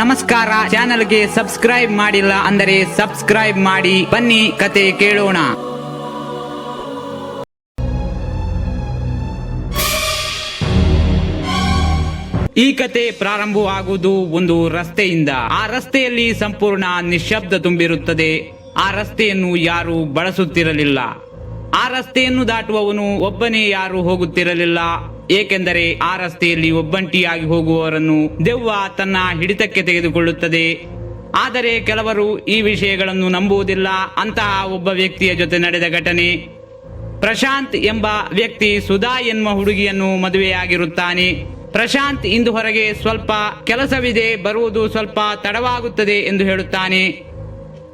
ನಮಸ್ಕಾರ. ಚಾನಲ್ಗೆ ಸಬ್ಸ್ಕ್ರೈಬ್ ಮಾಡಿಲ್ಲ ಅಂದರೆ ಸಬ್ಸ್ಕ್ರೈಬ್ ಮಾಡಿ. ಬನ್ನಿ, ಕತೆ ಕೇಳೋಣ. ಈ ಕತೆ ಪ್ರಾರಂಭವಾಗುವುದು ಒಂದು ರಸ್ತೆಯಿಂದ. ಆ ರಸ್ತೆಯಲ್ಲಿ ಸಂಪೂರ್ಣ ನಿಶ್ಶಬ್ದ ತುಂಬಿರುತ್ತದೆ. ಆ ರಸ್ತೆಯನ್ನು ಯಾರು ಬಳಸುತ್ತಿರಲಿಲ್ಲ. ಆ ರಸ್ತೆಯನ್ನು ದಾಟುವವನು ಒಬ್ಬನೇ ಯಾರು ಹೋಗುತ್ತಿರಲಿಲ್ಲ. ಏಕೆಂದರೆ ಆ ರಸ್ತೆಯಲ್ಲಿ ಒಬ್ಬಂಟಿಯಾಗಿ ಹೋಗುವವರನ್ನು ದೆವ್ವ ತನ್ನ ಹಿಡಿತಕ್ಕೆ ತೆಗೆದುಕೊಳ್ಳುತ್ತದೆ. ಆದರೆ ಕೆಲವರು ಈ ವಿಷಯಗಳನ್ನು ನಂಬುವುದಿಲ್ಲ. ಅಂತಹ ಒಬ್ಬ ವ್ಯಕ್ತಿಯ ಜೊತೆ ನಡೆದ ಘಟನೆ. ಪ್ರಶಾಂತ್ ಎಂಬ ವ್ಯಕ್ತಿ ಸುಧಾ ಎನ್ನುವ ಹುಡುಗಿಯನ್ನು ಮದುವೆಯಾಗಿರುತ್ತಾನೆ. ಪ್ರಶಾಂತ್ ಇಂದು ಹೊರಗೆ ಸ್ವಲ್ಪ ಕೆಲಸವಿದೆ, ಬರುವುದು ಸ್ವಲ್ಪ ತಡವಾಗುತ್ತದೆ ಎಂದು ಹೇಳುತ್ತಾನೆ.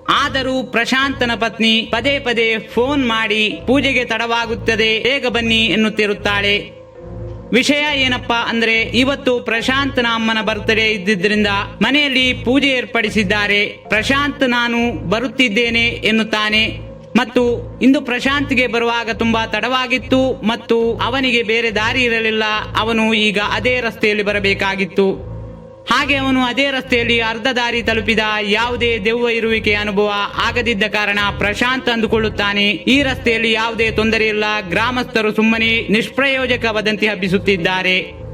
ಆದರೂ ಪ್ರಶಾಂತನ ಪತ್ನಿ ಪದೇ ಪದೇ ಫೋನ್ ಮಾಡಿ, ಪೂಜೆಗೆ ತಡವಾಗುತ್ತದೆ, ಬೇಗ ಬನ್ನಿ ಎನ್ನುತ್ತಿರುತ್ತಾಳೆ. ವಿಷಯ ಏನಪ್ಪಾ ಅಂದ್ರೆ ಇವತ್ತು ಪ್ರಶಾಂತ್ನ ಅಮ್ಮನ ಬರ್ತ್ಡೇ ಇದ್ದಿದ್ರಿಂದ ಮನೆಯಲ್ಲಿ ಪೂಜೆ ಏರ್ಪಡಿಸಿದ್ದಾರೆ. ಪ್ರಶಾಂತ್ ನಾನು ಬರುತ್ತಿದ್ದೇನೆ ಎನ್ನುತ್ತಾನೆ. ಮತ್ತು ಇಂದು ಪ್ರಶಾಂತ್ಗೆ ಬರುವಾಗ ತುಂಬಾ ತಡವಾಗಿತ್ತು ಮತ್ತು ಅವನಿಗೆ ಬೇರೆ ದಾರಿ ಇರಲಿಲ್ಲ. ಅವನು ಈಗ ಅದೇ ರಸ್ತೆಯಲ್ಲಿ ಬರಬೇಕಾಗಿತ್ತು. ಹಾಗೆ ಅವನು ಅದೇ ರಸ್ತೆಯಲ್ಲಿ ಅರ್ಧ ದಾರಿ ತಲುಪಿದ ಯಾವುದೇ ದೆವ್ವ ಇರುವಿಕೆ ಅನುಭವ ಆಗದಿದ್ದ ಕಾರಣ ಪ್ರಶಾಂತ್ ಅಂದುಕೊಳ್ಳುತ್ತಾನೆ. ಈ ರಸ್ತೆಯಲ್ಲಿ ಯಾವುದೇ ತೊಂದರೆ ಇಲ್ಲ. ಗ್ರಾಮಸ್ಥರು ಸುಮ್ಮನೆ ನಿಷ್ಪ್ರಯೋಜಕ ವದಂತಿ ಹಬ್ಬಿಸುತ್ತಿದ್ದಾರೆ.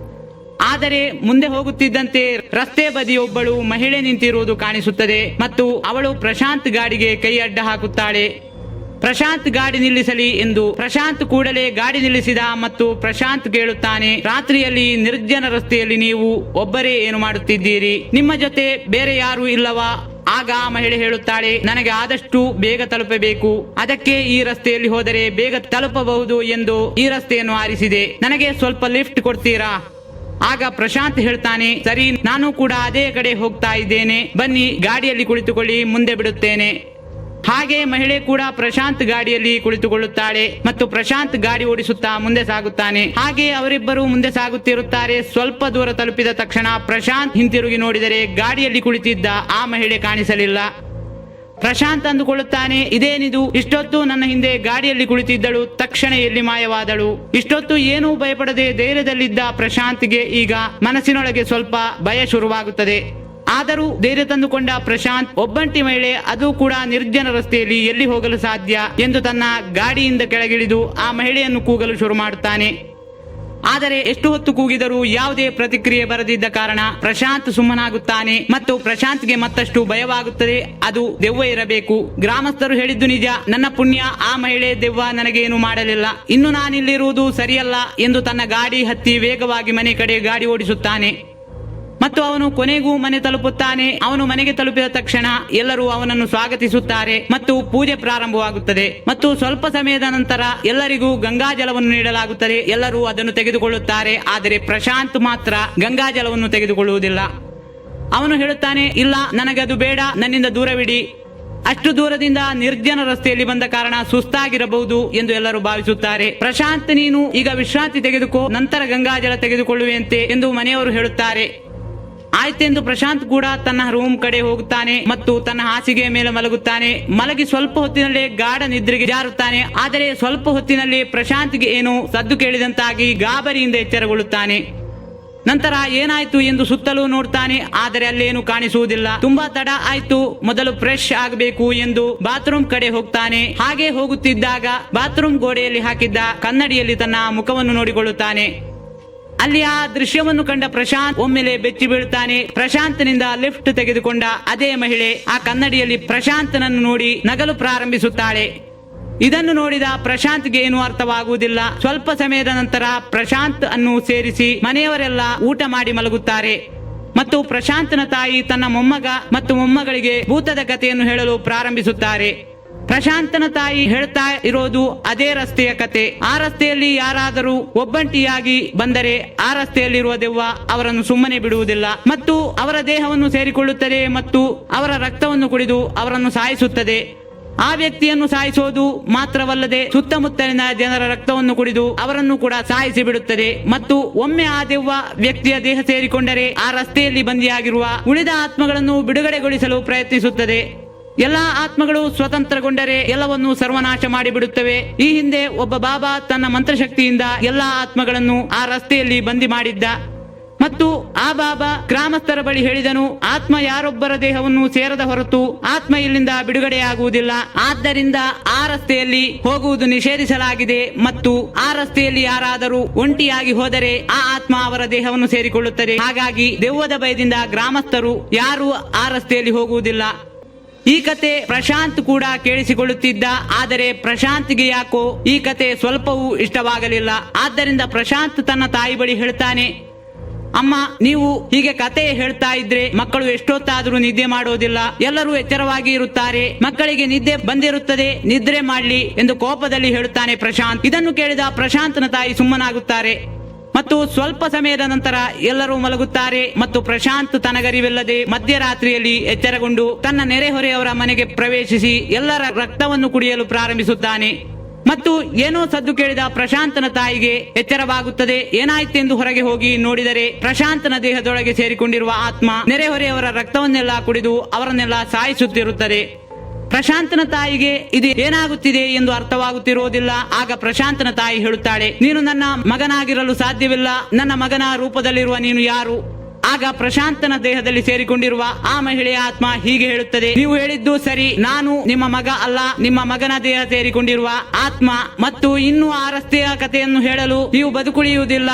ಆದರೆ ಮುಂದೆ ಹೋಗುತ್ತಿದ್ದಂತೆ ರಸ್ತೆ ಬದಿಯೊಬ್ಬಳು ಮಹಿಳೆ ನಿಂತಿರುವುದು ಕಾಣಿಸುತ್ತದೆ ಮತ್ತು ಅವಳು ಪ್ರಶಾಂತ್ ಗಾಡಿಗೆ ಕೈ ಅಡ್ಡ ಹಾಕುತ್ತಾಳೆ. ಪ್ರಶಾಂತ್ ಗಾಡಿ ನಿಲ್ಲಿಸಲಿ ಎಂದು ಪ್ರಶಾಂತ್ ಕೂಡಲೇ ಗಾಡಿ ನಿಲ್ಲಿಸಿದ ಮತ್ತು ಪ್ರಶಾಂತ್ ಕೇಳುತ್ತಾನೆ, ರಾತ್ರಿಯಲ್ಲಿ ನಿರ್ಜನ ರಸ್ತೆಯಲ್ಲಿ ನೀವು ಒಬ್ಬರೇ ಏನು ಮಾಡುತ್ತಿದ್ದೀರಿ? ನಿಮ್ಮ ಜೊತೆ ಬೇರೆ ಯಾರು ಇಲ್ಲವಾ? ಆಗ ಮಹಿಳೆ ಹೇಳುತ್ತಾಳೆ, ನನಗೆ ಆದಷ್ಟು ಬೇಗ ತಲುಪಬೇಕು. ಅದಕ್ಕೆ ಈ ರಸ್ತೆಯಲ್ಲಿ ಹೋದರೆ ಬೇಗ ತಲುಪಬಹುದು ಎಂದು ಈ ರಸ್ತೆಯನ್ನು ಆರಿಸಿದೆ. ನನಗೆ ಸ್ವಲ್ಪ ಲಿಫ್ಟ್ ಕೊಡ್ತೀರಾ? ಆಗ ಪ್ರಶಾಂತ್ ಹೇಳ್ತಾನೆ, ಸರಿ, ನಾನು ಕೂಡ ಅದೇ ಕಡೆ ಹೋಗ್ತಾ ಇದ್ದೇನೆ. ಬನ್ನಿ, ಗಾಡಿಯಲ್ಲಿ ಕುಳಿತುಕೊಳ್ಳಿ, ಮುಂದೆ ಬಿಡುತ್ತೇನೆ. ಹಾಗೆ ಮಹಿಳೆ ಕೂಡ ಪ್ರಶಾಂತ್ ಗಾಡಿಯಲ್ಲಿ ಕುಳಿತುಕೊಳ್ಳುತ್ತಾಳೆ ಮತ್ತು ಪ್ರಶಾಂತ್ ಗಾಡಿ ಓಡಿಸುತ್ತಾ ಮುಂದೆ ಸಾಗುತ್ತಾನೆ. ಹಾಗೆ ಅವರಿಬ್ಬರು ಮುಂದೆ ಸಾಗುತ್ತಿರುತ್ತಾರೆ. ಸ್ವಲ್ಪ ದೂರ ತಲುಪಿದ ತಕ್ಷಣ ಪ್ರಶಾಂತ್ ಹಿಂತಿರುಗಿ ನೋಡಿದರೆ ಗಾಡಿಯಲ್ಲಿ ಕುಳಿತಿದ್ದ ಆ ಮಹಿಳೆ ಕಾಣಿಸಲಿಲ್ಲ. ಪ್ರಶಾಂತ್ ಅಂದುಕೊಳ್ಳುತ್ತಾನೆ, ಇದೇನಿದು? ಇಷ್ಟೊತ್ತು ನನ್ನ ಹಿಂದೆ ಗಾಡಿಯಲ್ಲಿ ಕುಳಿತಿದ್ದಳು, ತಕ್ಷಣ ಎಲ್ಲಿ ಮಾಯವಾದಳು? ಇಷ್ಟೊತ್ತು ಏನೂ ಭಯಪಡದೆ ಧೈರ್ಯದಲ್ಲಿದ್ದ ಪ್ರಶಾಂತ್ಗೆ ಈಗ ಮನಸ್ಸಿನೊಳಗೆ ಸ್ವಲ್ಪ ಭಯ ಶುರುವಾಗುತ್ತದೆ. ಆದರೂ ಧೈರ್ಯ ತಂದುಕೊಂಡ ಪ್ರಶಾಂತ್ ಒಬ್ಬಂಟಿ ಮಹಿಳೆ, ಅದು ಕೂಡ ನಿರ್ಜನ ರಸ್ತೆಯಲ್ಲಿ ಎಲ್ಲಿ ಹೋಗಲು ಸಾಧ್ಯ ಎಂದು ತನ್ನ ಗಾಡಿಯಿಂದ ಕೆಳಗಿಳಿದು ಆ ಮಹಿಳೆಯನ್ನು ಕೂಗಲು ಶುರು ಮಾಡುತ್ತಾನೆ. ಆದರೆ ಎಷ್ಟು ಹೊತ್ತು ಕೂಗಿದರೂ ಯಾವುದೇ ಪ್ರತಿಕ್ರಿಯೆ ಬರದಿದ್ದ ಕಾರಣ ಪ್ರಶಾಂತ್ ಸುಮ್ಮನಾಗುತ್ತಾನೆ ಮತ್ತು ಪ್ರಶಾಂತ್ಗೆ ಮತ್ತಷ್ಟು ಭಯವಾಗುತ್ತದೆ. ಅದು ದೆವ್ವ ಇರಬೇಕು. ಗ್ರಾಮಸ್ಥರು ಹೇಳಿದ್ದು ನಿಜ. ನನ್ನ ಪುಣ್ಯ, ಆ ಮಹಿಳೆ ದೆವ್ವ ನನಗೇನು ಮಾಡಲಿಲ್ಲ. ಇನ್ನು ನಾನಿಲ್ಲಿರುವುದು ಸರಿಯಲ್ಲ ಎಂದು ತನ್ನ ಗಾಡಿ ಹತ್ತಿ ವೇಗವಾಗಿ ಮನೆ ಕಡೆ ಗಾಡಿ ಓಡಿಸುತ್ತಾನೆ. ಮತ್ತು ಅವನು ಕೊನೆಗೂ ಮನೆ ತಲುಪುತ್ತಾನೆ. ಅವನು ಮನೆಗೆ ತಲುಪಿದ ತಕ್ಷಣ ಎಲ್ಲರೂ ಅವನನ್ನು ಸ್ವಾಗತಿಸುತ್ತಾರೆ ಮತ್ತು ಪೂಜೆ ಪ್ರಾರಂಭವಾಗುತ್ತದೆ. ಮತ್ತು ಸ್ವಲ್ಪ ಸಮಯದ ನಂತರ ಎಲ್ಲರಿಗೂ ಗಂಗಾಜಲವನ್ನು ನೀಡಲಾಗುತ್ತದೆ. ಎಲ್ಲರೂ ಅದನ್ನು ತೆಗೆದುಕೊಳ್ಳುತ್ತಾರೆ. ಆದರೆ ಪ್ರಶಾಂತ್ ಮಾತ್ರ ಗಂಗಾಜಲವನ್ನು ತೆಗೆದುಕೊಳ್ಳುವುದಿಲ್ಲ. ಅವನು ಹೇಳುತ್ತಾನೆ, ಇಲ್ಲ ನನಗೆ ಅದು ಬೇಡ, ನನ್ನಿಂದ ದೂರವಿಡಿ. ಅಷ್ಟು ದೂರದಿಂದ ನಿರ್ಜನ ರಸ್ತೆಯಲ್ಲಿ ಬಂದ ಕಾರಣ ಸುಸ್ತಾಗಿರಬಹುದು ಎಂದು ಎಲ್ಲರೂ ಭಾವಿಸುತ್ತಾರೆ. ಪ್ರಶಾಂತ್, ನೀನು ಈಗ ವಿಶ್ರಾಂತಿ ತೆಗೆದುಕೋ, ನಂತರ ಗಂಗಾಜಲ ತೆಗೆದುಕೊಳ್ಳುವಂತೆ ಎಂದು ಮನೆಯವರು ಹೇಳುತ್ತಾರೆ. ಆಯ್ತೆಂದು ಪ್ರಶಾಂತ್ ಕೂಡ ತನ್ನ ರೂಮ್ ಕಡೆ ಹೋಗುತ್ತಾನೆ ಮತ್ತು ತನ್ನ ಹಾಸಿಗೆ ಮೇಲೆ ಮಲಗುತ್ತಾನೆ. ಮಲಗಿ ಸ್ವಲ್ಪ ಹೊತ್ತಿನಲ್ಲೇ ಗಾಢ ನಿದ್ರೆಗೆ ಜಾರುತ್ತಾನೆ. ಆದರೆ ಸ್ವಲ್ಪ ಹೊತ್ತಿನಲ್ಲಿ ಪ್ರಶಾಂತ್ಗೆ ಏನು ಸದ್ದು ಕೇಳಿದಂತಾಗಿ ಗಾಬರಿಯಿಂದ ಎಚ್ಚರಗೊಳ್ಳುತ್ತಾನೆ. ನಂತರ ಏನಾಯ್ತು ಎಂದು ಸುತ್ತಲೂ ನೋಡ್ತಾನೆ. ಆದರೆ ಅಲ್ಲೇನು ಕಾಣಿಸುವುದಿಲ್ಲ. ತುಂಬಾ ತಡ ಆಯ್ತು. ಮೊದಲು ಫ್ರೆಶ್ ಆಗಬೇಕು ಎಂದು ಬಾತ್ರೂಮ್ ಕಡೆ ಹೋಗ್ತಾನೆ. ಹಾಗೆ ಹೋಗುತ್ತಿದ್ದಾಗ ಬಾತ್ರೂಮ್ ಗೋಡೆಯಲ್ಲಿ ಹಾಕಿದ್ದ ಕನ್ನಡಿಯಲ್ಲಿ ತನ್ನ ಮುಖವನ್ನು ನೋಡಿಕೊಳ್ಳುತ್ತಾನೆ. ಅಲ್ಲಿ ಆ ದೃಶ್ಯವನ್ನು ಕಂಡ ಪ್ರಶಾಂತ್ ಒಮ್ಮೆಲೆ ಬೆಚ್ಚಿ ಬೀಳುತ್ತಾನೆ. ಪ್ರಶಾಂತ್ನಿಂದ ಲಿಫ್ಟ್ ತೆಗೆದುಕೊಂಡ ಅದೇ ಮಹಿಳೆ ಆ ಕನ್ನಡಿಯಲ್ಲಿ ಪ್ರಶಾಂತನನ್ನು ನೋಡಿ ನಗಲು ಪ್ರಾರಂಭಿಸುತ್ತಾಳೆ. ಇದನ್ನು ನೋಡಿದ ಪ್ರಶಾಂತ್ಗೆ ಏನು ಅರ್ಥವಾಗುವುದಿಲ್ಲ. ಸ್ವಲ್ಪ ಸಮಯದ ನಂತರ ಪ್ರಶಾಂತ್ ಅನ್ನು ಸೇರಿಸಿ ಮನೆಯವರೆಲ್ಲ ಊಟ ಮಾಡಿ ಮಲಗುತ್ತಾರೆ. ಮತ್ತು ಪ್ರಶಾಂತನ ತಾಯಿ ತನ್ನ ಮೊಮ್ಮಗ ಮತ್ತು ಮೊಮ್ಮಗಳಿಗೆ ಭೂತದ ಕಥೆಯನ್ನು ಹೇಳಲು ಪ್ರಾರಂಭಿಸುತ್ತಾರೆ. ಪ್ರಶಾಂತನ ತಾಯಿ ಹೇಳ್ತಾ ಇರೋದು ಅದೇ ರಸ್ತೆಯ ಕತೆ. ಆ ರಸ್ತೆಯಲ್ಲಿ ಯಾರಾದರೂ ಒಬ್ಬಂಟಿಯಾಗಿ ಬಂದರೆ ಆ ರಸ್ತೆಯಲ್ಲಿರುವ ದೆವ್ವ ಅವರನ್ನು ಸುಮ್ಮನೆ ಬಿಡುವುದಿಲ್ಲ. ಮತ್ತು ಅವರ ದೇಹವನ್ನು ಸೇರಿಕೊಳ್ಳುತ್ತದೆ ಮತ್ತು ಅವರ ರಕ್ತವನ್ನು ಕುಡಿದು ಅವರನ್ನು ಸಾಯಿಸುತ್ತದೆ. ಆ ವ್ಯಕ್ತಿಯನ್ನು ಸಾಯಿಸೋದು ಮಾತ್ರವಲ್ಲದೆ ಸುತ್ತಮುತ್ತಲಿನ ಜನರ ರಕ್ತವನ್ನು ಕುಡಿದು ಅವರನ್ನು ಕೂಡ ಸಾಯಿಸಿ ಬಿಡುತ್ತದೆ. ಮತ್ತು ಒಮ್ಮೆ ಆ ದೆವ್ವ ವ್ಯಕ್ತಿಯ ದೇಹ ಸೇರಿಕೊಂಡರೆ ಆ ರಸ್ತೆಯಲ್ಲಿ ಬಂದಿಯಾಗಿರುವ ಉಳಿದ ಆತ್ಮಗಳನ್ನು ಬಿಡುಗಡೆಗೊಳಿಸಲು ಪ್ರಯತ್ನಿಸುತ್ತದೆ. ಎಲ್ಲಾ ಆತ್ಮಗಳು ಸ್ವತಂತ್ರಗೊಂಡರೆ ಎಲ್ಲವನ್ನು ಸರ್ವನಾಶ ಮಾಡಿಬಿಡುತ್ತವೆ. ಈ ಹಿಂದೆ ಒಬ್ಬ ಬಾಬಾ ತನ್ನ ಮಂತ್ರಶಕ್ತಿಯಿಂದ ಎಲ್ಲಾ ಆತ್ಮಗಳನ್ನು ಆ ರಸ್ತೆಯಲ್ಲಿ ಬಂದಿ ಮಾಡಿದ್ದ. ಮತ್ತು ಆ ಬಾಬಾ ಗ್ರಾಮಸ್ಥರ ಬಳಿ ಹೇಳಿದನು, ಆತ್ಮ ಯಾರೊಬ್ಬರ ದೇಹವನ್ನು ಸೇರದ ಹೊರತು ಆತ್ಮ ಇಲ್ಲಿಂದ ಬಿಡುಗಡೆಯಾಗುವುದಿಲ್ಲ. ಆದ್ದರಿಂದ ಆ ರಸ್ತೆಯಲ್ಲಿ ಹೋಗುವುದು ನಿಷೇಧಿಸಲಾಗಿದೆ ಮತ್ತು ಆ ರಸ್ತೆಯಲ್ಲಿ ಯಾರಾದರೂ ಒಂಟಿಯಾಗಿ ಹೋದರೆ ಆ ಆತ್ಮ ಅವರ ದೇಹವನ್ನು ಸೇರಿಕೊಳ್ಳುತ್ತದೆ. ಹಾಗಾಗಿ ದೆವ್ವದ ಭಯದಿಂದ ಗ್ರಾಮಸ್ಥರು ಯಾರು ಆ ರಸ್ತೆಯಲ್ಲಿ ಹೋಗುವುದಿಲ್ಲ. ಈ ಕತೆ ಪ್ರಶಾಂತ್ ಕೂಡ ಕೇಳಿಸಿಕೊಳ್ಳುತ್ತಿದ್ದ, ಆದರೆ ಪ್ರಶಾಂತ್ಗೆ ಯಾಕೋ ಈ ಕತೆ ಸ್ವಲ್ಪವೂ ಇಷ್ಟವಾಗಲಿಲ್ಲ. ಆದ್ದರಿಂದ ಪ್ರಶಾಂತ್ ತನ್ನ ತಾಯಿ ಬಳಿ ಹೇಳ್ತಾನೆ, ಅಮ್ಮ, ನೀವು ಹೀಗೆ ಕತೆ ಹೇಳ್ತಾ ಇದ್ರೆ ಮಕ್ಕಳು ಎಷ್ಟೊತ್ತಾದ್ರೂ ನಿದ್ದೆ ಮಾಡೋದಿಲ್ಲ. ಎಲ್ಲರೂ ಎಚ್ಚರವಾಗಿ ಇರುತ್ತಾರೆ. ಮಕ್ಕಳಿಗೆ ನಿದ್ದೆ ಬಂದಿರುತ್ತದೆ, ನಿದ್ರೆ ಮಾಡ್ಲಿ ಎಂದು ಕೋಪದಲ್ಲಿ ಹೇಳುತ್ತಾನೆ ಪ್ರಶಾಂತ್. ಇದನ್ನು ಕೇಳಿದ ಪ್ರಶಾಂತ್ನ ತಾಯಿ ಸುಮ್ಮನಾಗುತ್ತಾರೆ. ಮತ್ತು ಸ್ವಲ್ಪ ಸಮಯದ ನಂತರ ಎಲ್ಲರೂ ಮಲಗುತ್ತಾರೆ ಮತ್ತು ಪ್ರಶಾಂತ್ ತನಗರಿವಿಲ್ಲದೆ ಮಧ್ಯರಾತ್ರಿಯಲ್ಲಿ ಎಚ್ಚರಗೊಂಡು ತನ್ನ ನೆರೆಹೊರೆಯವರ ಮನೆಗೆ ಪ್ರವೇಶಿಸಿ ಎಲ್ಲರ ರಕ್ತವನ್ನು ಕುಡಿಯಲು ಪ್ರಾರಂಭಿಸುತ್ತಾನೆ. ಮತ್ತು ಏನೋ ಸದ್ದು ಕೇಳಿದ ಪ್ರಶಾಂತನ ತಾಯಿಗೆ ಎಚ್ಚರವಾಗುತ್ತದೆ. ಏನಾಯ್ತೆಂದು ಹೊರಗೆ ಹೋಗಿ ನೋಡಿದರೆ ಪ್ರಶಾಂತನ ದೇಹದೊಳಗೆ ಸೇರಿಕೊಂಡಿರುವ ಆತ್ಮ ನೆರೆಹೊರೆಯವರ ರಕ್ತವನ್ನೆಲ್ಲ ಕುಡಿದು ಅವರನ್ನೆಲ್ಲ ಸಾಯಿಸುತ್ತಿರುತ್ತದೆ. ಪ್ರಶಾಂತನ ತಾಯಿಗೆ ಇದು ಏನಾಗುತ್ತಿದೆ ಎಂದು ಅರ್ಥವಾಗುತ್ತಿರುವುದಿಲ್ಲ. ಆಗ ಪ್ರಶಾಂತನ ತಾಯಿ ಹೇಳುತ್ತಾಳೆ, ನೀನು ನನ್ನ ಮಗನಾಗಿರಲು ಸಾಧ್ಯವಿಲ್ಲ. ನನ್ನ ಮಗನ ರೂಪದಲ್ಲಿರುವ ನೀನು ಯಾರು? ಆಗ ಪ್ರಶಾಂತನ ದೇಹದಲ್ಲಿ ಸೇರಿಕೊಂಡಿರುವ ಆ ಮಹಿಳೆಯ ಆತ್ಮ ಹೀಗೆ ಹೇಳುತ್ತದೆ, ನೀವು ಹೇಳಿದ್ದು ಸರಿ, ನಾನು ನಿಮ್ಮ ಮಗ ಅಲ್ಲ. ನಿಮ್ಮ ಮಗನ ದೇಹ ಸೇರಿಕೊಂಡಿರುವ ಆತ್ಮ ಮತ್ತು ಇನ್ನೂ ಆ ರಸ್ತೆಯ ಕಥೆಯನ್ನು ಹೇಳಲು ನೀವು ಬದುಕುಳಿಯುವುದಿಲ್ಲ.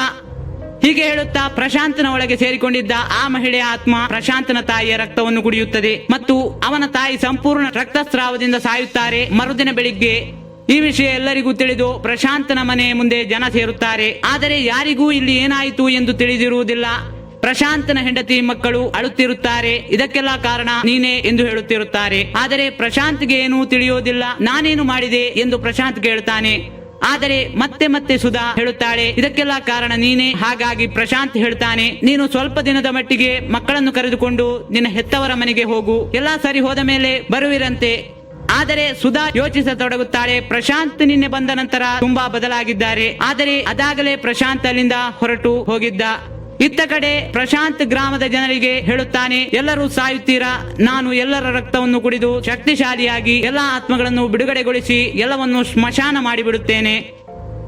ಹೀಗೆ ಹೇಳುತ್ತಾ ಪ್ರಶಾಂತನ ಒಳಗೆ ಸೇರಿಕೊಂಡಿದ್ದ ಆ ಮಹಿಳೆಯ ಆತ್ಮ ಪ್ರಶಾಂತನ ತಾಯಿಯ ರಕ್ತವನ್ನು ಕುಡಿಯುತ್ತದೆ ಮತ್ತು ಅವನ ತಾಯಿ ಸಂಪೂರ್ಣ ರಕ್ತಸ್ರಾವದಿಂದ ಸಾಯುತ್ತಾರೆ. ಮರುದಿನ ಬೆಳಿಗ್ಗೆ ಈ ವಿಷಯ ಎಲ್ಲರಿಗೂ ತಿಳಿದು ಪ್ರಶಾಂತನ ಮನೆ ಮುಂದೆ ಜನ ಸೇರುತ್ತಾರೆ. ಆದರೆ ಯಾರಿಗೂ ಇಲ್ಲಿ ಏನಾಯಿತು ಎಂದು ತಿಳಿದಿರುವುದಿಲ್ಲ. ಪ್ರಶಾಂತನ ಹೆಂಡತಿ ಮಕ್ಕಳು ಅಳುತ್ತಿರುತ್ತಾರೆ. ಇದಕ್ಕೆಲ್ಲ ಕಾರಣ ನೀನೇ ಎಂದು ಹೇಳುತ್ತಿರುತ್ತಾರೆ. ಆದರೆ ಪ್ರಶಾಂತ್ಗೆ ಏನೂ ತಿಳಿಯೋದಿಲ್ಲ. ನಾನೇನು ಮಾಡಿದೆ ಎಂದು ಪ್ರಶಾಂತ್ ಕೇಳ್ತಾನೆ ಆದರೆ ಮತ್ತೆ ಮತ್ತೆ ಸುಧಾ ಹೇಳುತ್ತಾಳೆ, ಇದಕ್ಕೆಲ್ಲ ಕಾರಣ ನೀನೇ. ಹಾಗಾಗಿ ಪ್ರಶಾಂತ್ ಹೇಳ್ತಾನೆ, ನೀನು ಸ್ವಲ್ಪ ದಿನದ ಮಟ್ಟಿಗೆ ಮಕ್ಕಳನ್ನು ಕರೆದುಕೊಂಡು ನಿನ್ನ ಹೆತ್ತವರ ಮನೆಗೆ ಹೋಗು. ಎಲ್ಲಾ ಸರಿ ಹೋದ ಮೇಲೆ ಬರುವಿರಂತೆ. ಆದರೆ ಸುಧಾ ಯೋಚಿಸತೊಡಗುತ್ತಾಳೆ, ಪ್ರಶಾಂತ್ ನಿನ್ನೆ ಬಂದ ನಂತರ ತುಂಬಾ ಬದಲಾಗಿದ್ದಾರೆ. ಆದರೆ ಅದಾಗಲೇ ಪ್ರಶಾಂತ್ ಅಲ್ಲಿಂದ ಹೊರಟು ಹೋಗಿದ್ದ. ಇತ್ತ ಕಡೆ ಪ್ರಶಾಂತ್ ಗ್ರಾಮದ ಜನರಿಗೆ ಹೇಳುತ್ತಾನೆ, ಎಲ್ಲರೂ ಸಾಯುತ್ತೀರಾ? ನಾನು ಎಲ್ಲರ ರಕ್ತವನ್ನು ಕುಡಿದು ಶಕ್ತಿಶಾಲಿಯಾಗಿ ಎಲ್ಲಾ ಆತ್ಮಗಳನ್ನು ಬಿಡುಗಡೆಗೊಳಿಸಿ ಎಲ್ಲವನ್ನು ಸ್ಮಶಾನ ಮಾಡಿಬಿಡುತ್ತೇನೆ.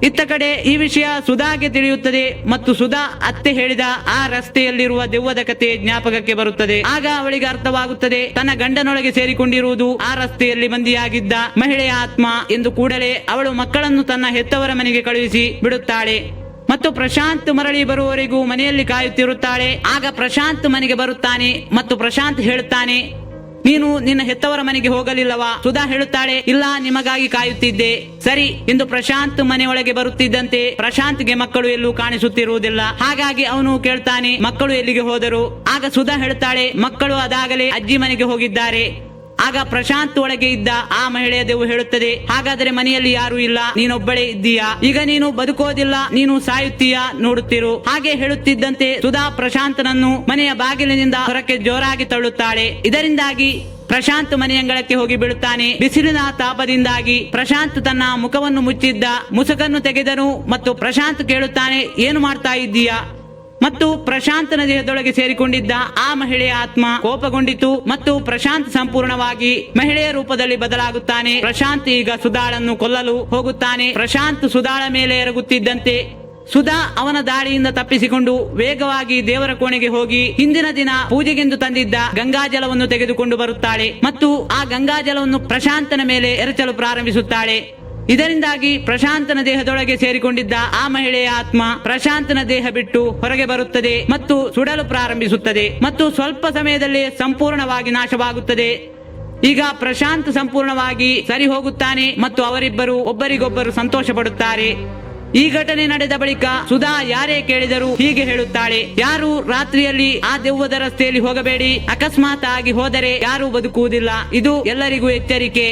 ಇತ್ತ ಕಡೆ ಈ ವಿಷಯ ಸುಧಾಗೆ ತಿಳಿಯುತ್ತದೆ ಮತ್ತು ಸುಧಾ ಅತ್ತೆ ಹೇಳಿದ ಆ ರಸ್ತೆಯಲ್ಲಿರುವ ದೆವ್ವದ ಕತೆ ಜ್ಞಾಪಕಕ್ಕೆ ಬರುತ್ತದೆ. ಆಗ ಅವಳಿಗೆ ಅರ್ಥವಾಗುತ್ತದೆ, ತನ್ನ ಗಂಡನೊಳಗೆ ಸೇರಿಕೊಂಡಿರುವುದು ಆ ರಸ್ತೆಯಲ್ಲಿ ಬಂದಿಯಾಗಿದ್ದ ಮಹಿಳೆಯ ಆತ್ಮ ಎಂದು ಕೂಡಲೇ ಅವಳು ಮಕ್ಕಳನ್ನು ತನ್ನ ಹೆತ್ತವರ ಮನೆಗೆ ಕಳುಹಿಸಿ ಬಿಡುತ್ತಾಳೆ. ಮತ್ತು ಪ್ರಶಾಂತ್ ಮರಳಿ ಬರುವವರೆಗೂ ಮನೆಯಲ್ಲಿ ಕಾಯುತ್ತಿರುತ್ತಾಳೆ. ಆಗ ಪ್ರಶಾಂತ್ ಮನೆಗೆ ಬರುತ್ತಾನೆ ಮತ್ತು ಪ್ರಶಾಂತ್ ಹೇಳುತ್ತಾನೆ, ನೀನು ನಿನ್ನ ಹೆತ್ತವರ ಮನೆಗೆ ಹೋಗಲಿಲ್ಲವಾ? ಸುಧಾ ಹೇಳುತ್ತಾಳೆ, ಇಲ್ಲ, ನಿಮಗಾಗಿ ಕಾಯುತ್ತಿದ್ದೆ. ಸರಿ ಎಂದು ಪ್ರಶಾಂತ್ ಮನೆಯೊಳಗೆ ಬರುತ್ತಿದ್ದಂತೆ ಪ್ರಶಾಂತ್ಗೆ ಮಕ್ಕಳು ಎಲ್ಲೂ ಕಾಣಿಸುತ್ತಿರುವುದಿಲ್ಲ. ಹಾಗಾಗಿ ಅವನು ಕೇಳ್ತಾನೆ, ಮಕ್ಕಳು ಎಲ್ಲಿಗೆ ಹೋದರು? ಆಗ ಸುಧಾ ಹೇಳುತ್ತಾಳೆ, ಮಕ್ಕಳು ಅದಾಗಲೇ ಅಜ್ಜಿ ಮನೆಗೆ ಹೋಗಿದ್ದಾರೆ. ಆಗ ಪ್ರಶಾಂತ್ ಒಳಗೆ ಇದ್ದ ಆ ಮಹಿಳೆಯ ದೇವು ಹೇಳುತ್ತದೆ, ಹಾಗಾದರೆ ಮನೆಯಲ್ಲಿ ಯಾರು ಇಲ್ಲ, ನೀನೊಬ್ಬಳೇ ಇದ್ದೀಯಾ? ಈಗ ನೀನು ಬದುಕೋದಿಲ್ಲ, ನೀನು ಸಾಯುತ್ತೀಯಾ? ನೋಡುತ್ತಿರು. ಹಾಗೆ ಹೇಳುತ್ತಿದ್ದಂತೆ ಸುಧಾ ಪ್ರಶಾಂತನನ್ನು ಮನೆಯ ಬಾಗಿಲಿನಿಂದ ಹೊರಕ್ಕೆ ಜೋರಾಗಿ ತಳ್ಳುತ್ತಾಳೆ. ಇದರಿಂದಾಗಿ ಪ್ರಶಾಂತ್ ಮನೆಯಂಗಳಕ್ಕೆ ಹೋಗಿ ಬೀಳುತ್ತಾನೆ. ಬಿಸಿಲಿನ ತಾಪದಿಂದಾಗಿ ಪ್ರಶಾಂತ್ ತನ್ನ ಮುಖವನ್ನು ಮುಚ್ಚಿದ್ದ, ಮುಸುಕನ್ನು ತೆಗೆದನು ಮತ್ತು ಪ್ರಶಾಂತ್ ಕೇಳುತ್ತಾನೆ, ಏನು ಮಾಡ್ತಾ ಇದ್ದೀಯಾ? ಮತ್ತು ಪ್ರಶಾಂತನ ದೇಹದೊಳಗೆ ಸೇರಿಕೊಂಡಿದ್ದ ಆ ಮಹಿಳೆಯ ಆತ್ಮ ಕೋಪಗೊಂಡಿತು ಮತ್ತು ಪ್ರಶಾಂತ್ ಸಂಪೂರ್ಣವಾಗಿ ಮಹಿಳೆಯ ರೂಪದಲ್ಲಿ ಬದಲಾಗುತ್ತಾನೆ. ಪ್ರಶಾಂತ್ ಈಗ ಸುಧಾಳನ್ನು ಕೊಲ್ಲಲು ಹೋಗುತ್ತಾನೆ. ಪ್ರಶಾಂತ್ ಸುಧಾಳ ಮೇಲೆ ಎರಗುತ್ತಿದ್ದಂತೆ ಸುಧಾ ಅವನ ದಾಳಿಯಿಂದ ತಪ್ಪಿಸಿಕೊಂಡು ವೇಗವಾಗಿ ದೇವರ ಕೋಣೆಗೆ ಹೋಗಿ ಹಿಂದಿನ ದಿನ ಪೂಜೆಗೆಂದು ತಂದಿದ್ದ ಗಂಗಾಜಲವನ್ನು ತೆಗೆದುಕೊಂಡು ಬರುತ್ತಾಳೆ ಮತ್ತು ಆ ಗಂಗಾಜಲವನ್ನು ಪ್ರಶಾಂತನ ಮೇಲೆ ಎರಚಲು ಪ್ರಾರಂಭಿಸುತ್ತಾಳೆ. ಇದರಿಂದಾಗಿ ಪ್ರಶಾಂತನ ದೇಹದೊಳಗೆ ಸೇರಿಕೊಂಡಿದ್ದ ಆ ಮಹಿಳೆಯ ಆತ್ಮ ಪ್ರಶಾಂತನ ದೇಹ ಬಿಟ್ಟು ಹೊರಗೆ ಬರುತ್ತದೆ ಮತ್ತು ಸುಡಲು ಪ್ರಾರಂಭಿಸುತ್ತದೆ ಮತ್ತು ಸ್ವಲ್ಪ ಸಮಯದಲ್ಲಿ ಸಂಪೂರ್ಣವಾಗಿ ನಾಶವಾಗುತ್ತದೆ. ಈಗ ಪ್ರಶಾಂತ್ ಸಂಪೂರ್ಣವಾಗಿ ಸರಿ ಹೋಗುತ್ತಾನೆ ಮತ್ತು ಅವರಿಬ್ಬರು ಒಬ್ಬರಿಗೊಬ್ಬರು ಸಂತೋಷ ಪಡುತ್ತಾರೆ ಈ ಘಟನೆ ನಡೆದ ಬಳಿಕ ಸುಧಾ ಯಾರೇ ಕೇಳಿದರೂ ಹೀಗೆ ಹೇಳುತ್ತಾಳೆ, ಯಾರು ರಾತ್ರಿಯಲ್ಲಿ ಆ ದೆವ್ವದ ರಸ್ತೆಯಲ್ಲಿ ಹೋಗಬೇಡಿ ಅಕಸ್ಮಾತ್ ಆಗಿ ಹೋದರೆ ಯಾರೂ ಬದುಕುವುದಿಲ್ಲ, ಇದು ಎಲ್ಲರಿಗೂ ಎಚ್ಚರಿಕೆ.